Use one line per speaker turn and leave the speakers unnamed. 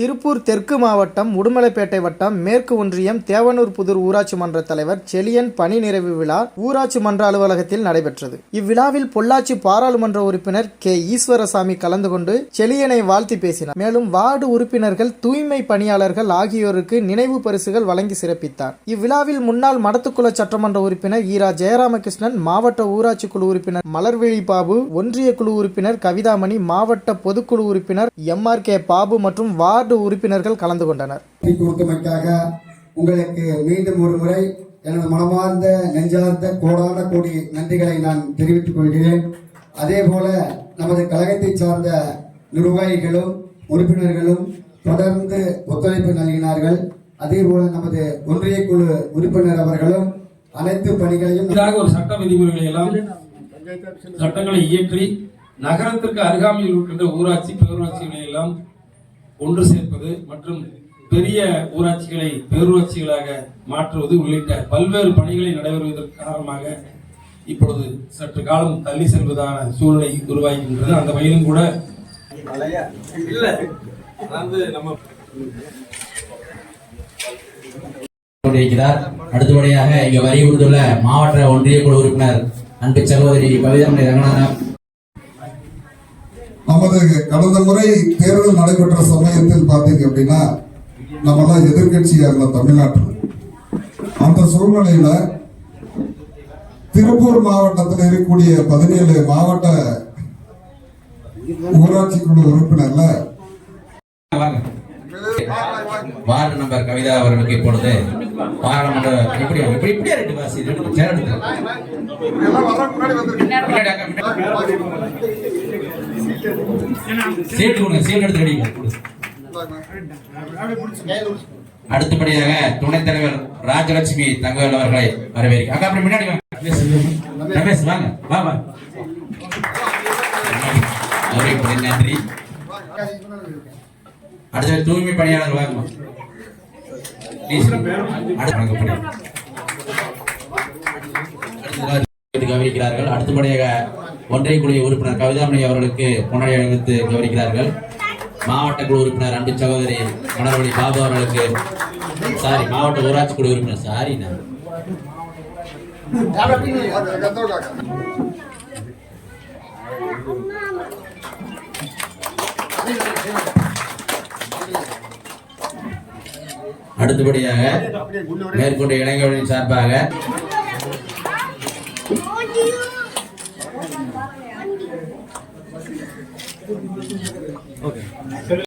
திருப்பூர் தெற்கு மாவட்டம் உடுமலைப்பேட்டை வட்டம் மேற்கு ஒன்றியம் தேவனூர் புதூர் ஊராட்சி மன்ற தலைவர் செலியன் பணி நிறைவு விழா ஊராட்சி மன்ற அலுவலகத்தில் நடைபெற்றது. இவ்விழாவில் பொள்ளாச்சி பாராளுமன்ற உறுப்பினர் கே. ஈஸ்வரசாமி கலந்து கொண்டு செலியனை வாழ்த்தி பேசினார். மேலும் வார்டு உறுப்பினர்கள் தூய்மை பணியாளர்கள் ஆகியோருக்கு நினைவு பரிசுகள் வழங்கி சிறப்பித்தார். இவ்விழாவில் முன்னாள் மடத்துக்குள சட்டமன்ற உறுப்பினர் ஈரா ஜெயராமகிருஷ்ணன் மாவட்ட ஊராட்சி குழு உறுப்பினர் மலர்விழி பாபு ஒன்றிய குழு உறுப்பினர் கவிதாமணி மாவட்ட பொதுக்குழு உறுப்பினர் எம். ஆர். கே. பாபு மற்றும் வார்டு உறுப்பினர்கள் கலந்து கொண்டனர்.
தீக்கு ஒத்துமைக்காக உங்களுக்கு மீண்டும் ஒரு முறை எனது மனமார்ந்த நெஞ்சார்ந்த கோடான கோடி நன்றிகளை நான் தெரிவித்துக் கொள்கிறேன். அதே போல நமது கழகத்தை சார்ந்த நிர்வாகிகளும் உறுப்பினர்களும் தொடர்ந்து ஒத்துழைப்பு நல்கினார்கள். அதே போல நமது ஒன்றிய குழு உறுப்பினர் அவர்களும் அனைத்து பணிகளையும்
ஒரு சட்ட விதிமுறைகளை எல்லாம் சட்டங்களை இயற்றி நகரத்திற்கு அருகாமையில் இருக்கின்ற ஊராட்சி பேரூராட்சிகளை எல்லாம் ஒன்று சேர்ப்பது மற்றும் பெரிய ஊராட்சிகளை பேரூராட்சிகளாக மாற்றுவது உள்ளிட்ட பல்வேறு பணிகளை நடைபெறுவதற்கு காரணமாக இப்பொழுது சற்று காலம் தள்ளி செல்வதான சூழ்நிலை உருவாகின்றது. அந்த வகையிலும் கூட இல்ல. அதாவது நம்ம
கொண்டிருக்கிறார். அடுத்தபடியாக இங்கு வரி கொடுத்துள்ள மாவட்ட ஒன்றிய குழு உறுப்பினர் அன்பு சகோதரி கவிதாமணி ரங்கநாதன்.
நமது கடந்த முறை தேர்தல் நடைபெற்ற சமயத்தில் பார்த்தீங்க அப்படின்னா நம்மலாம் எதிர்க்கட்சியா இருந்த தமிழ்நாட்டில். அந்த சூழ்நிலையில திருப்பூர் மாவட்டத்தில் இருக்கக்கூடிய பதினேழு மாவட்ட ஊராட்சி குழு உறுப்பினர்ல.
வார்டு நம்பர் கவிதா அவர்களுக்கு இப்பொழுது பாராளுமன்ற இப்படி இப்படி இப்படியே ரெண்டு வாசி ரெண்டு சேர் எடுத்து பின்னாடி அக்கா, பின்னாடி. சீட்டு கொடுங்க சீட்டு எடுத்து அடிங்க அடுத்தபடியாக துணைத் தலைவர் ராஜலட்சுமி தங்கவேல் அவர்களை வரவேற்க அக்கா அப்படி முன்னாடி வாங்க. ரமேஷ், வாங்க. வா வா. அவருக்கு நன்றி. அடுத்த தூய்மை பணியாளர் வாங்க. அடுத்து கவனிக்கிறார்கள். அடுத்தபடியாக ஒன்றிய குழு உறுப்பினர் கவிதாமணி அவர்களுக்கு கொண்டாடி அணிவித்து கவனிக்கிறார்கள் மாவட்ட குழு உறுப்பினர் அன்பு சகோதரி மலர்வழி பாபு அவர்களுக்கு சாரி மாவட்ட ஊராட்சி குழு உறுப்பினர் சாரி நான். அடுத்தபடியாக மேற்கொண்ட இளைஞர்களின் சார்பாக